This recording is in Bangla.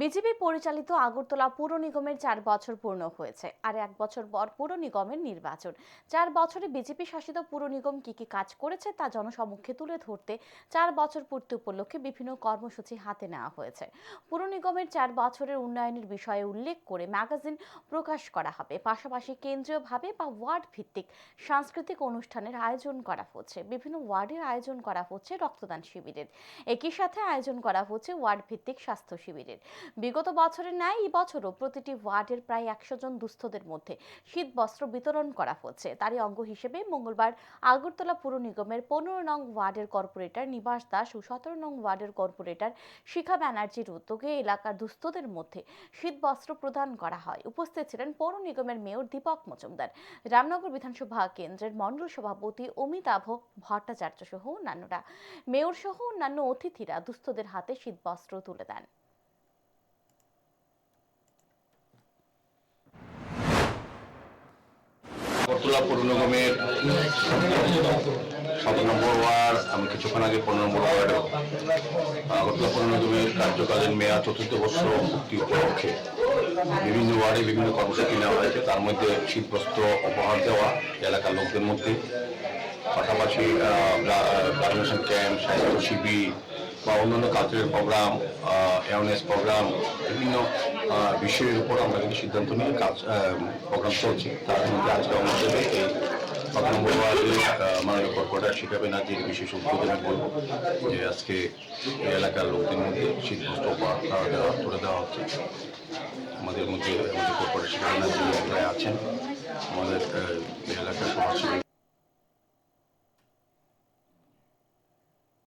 বিজেপি পরিচালিত আগরতলা পুর নিগমের চার বছর পূর্ণ হয়েছে, আর এক বছর পর পুর নিগমের নির্বাচন। চার বছরে বিজেপি শাসিত পুর নিগম কি কি কাজ করেছে তা জনসমক্ষে তুলে ধরতে চার বছর পূর্তি উপলক্ষে বিভিন্ন কর্মসূচি হাতে নেওয়া হয়েছে। পুর নিগমের চার বছরের উন্নয়নের বিষয়ে উল্লেখ করে ম্যাগাজিন প্রকাশ করা হবে। পাশাপাশি কেন্দ্রীয়ভাবে বা ওয়ার্ড ভিত্তিক সাংস্কৃতিক অনুষ্ঠানের আয়োজন করা হচ্ছে। বিভিন্ন ওয়ার্ডের আয়োজন করা হচ্ছে রক্তদান শিবিরের। একই সাথে আয়োজন করা হচ্ছে ওয়ার্ড ভিত্তিক স্বাস্থ্য শিবিরের। বিগত বছরের ন্যায় এই বছরও প্রতিটি ওয়ার্ডের প্রায় একশো জন দুস্থদের মধ্যে শীত বস্ত্র বিতরণ করা হচ্ছে। তারই অঙ্গ হিসেবে মঙ্গলবার আগরতলা পুর নিগমের পনেরো নং ওয়ার্ডের কর্পোরেটর নিবাস দাস ও সতেরো নং ওয়ার্ডের কর্পোরেটর শিখা ব্যানার্জির উদ্যোগে এলাকার দুস্থদের মধ্যে শীত বস্ত্র প্রদান করা হয়। উপস্থিত ছিলেন পৌর নিগমের মেয়র দীপক মজুমদার, রামনগর বিধানসভা কেন্দ্রের মণ্ডল সভাপতি অমিতাভ ভট্টাচার্য সহ অন্যান্যরা। মেয়র সহ অন্যান্য অতিথিরা দুস্থদের হাতে শীত বস্ত্র তুলে দেন। আগরতলা পৌর নিগমের সাত নম্বর ওয়ার্ড, আমি কিছুক্ষণ আগে পনেরো নম্বর ওয়ার্ড আগরতলা পৌর নিগমের কার্যকালীন মেয়াদ চতুর্থ বর্ষ মুক্তি উপলক্ষে বিভিন্ন ওয়ার্ডে বিভিন্ন কর্মসূচি নেওয়া হয়েছে। তার মধ্যে শীতবস্ত্র উপহার দেওয়া, এলাকার লোকদের মধ্যে। পাশাপাশি ভ্যাকসিনেশন ক্যাম্প, স্বাস্থ্য শিবির বা অন্যান্য কালচারাল প্রোগ্রাম অ্যাওয়ারনেস প্রোগ্রাম বিভিন্ন বিষয়ের উপর আমরা কিন্তু সিদ্ধান্ত নিয়ে কাজ প্রোগ্রাম চলছে তার মধ্যে আজকে আমাদের এই মাননীয় কর্পোরেটর শিখা ব্যানার্জির বিশেষ উদ্বোধনে বলব যে আজকে এই এলাকার লোকদের মধ্যে উপহার আহ, দেওয়া তুলে দেওয়া হচ্ছে। আমাদের মধ্যে আমাদের কর্পোরেটর শিখা ব্যানার্জি মহোদয় আছেন। আমাদের এলাকার সমাজসেবী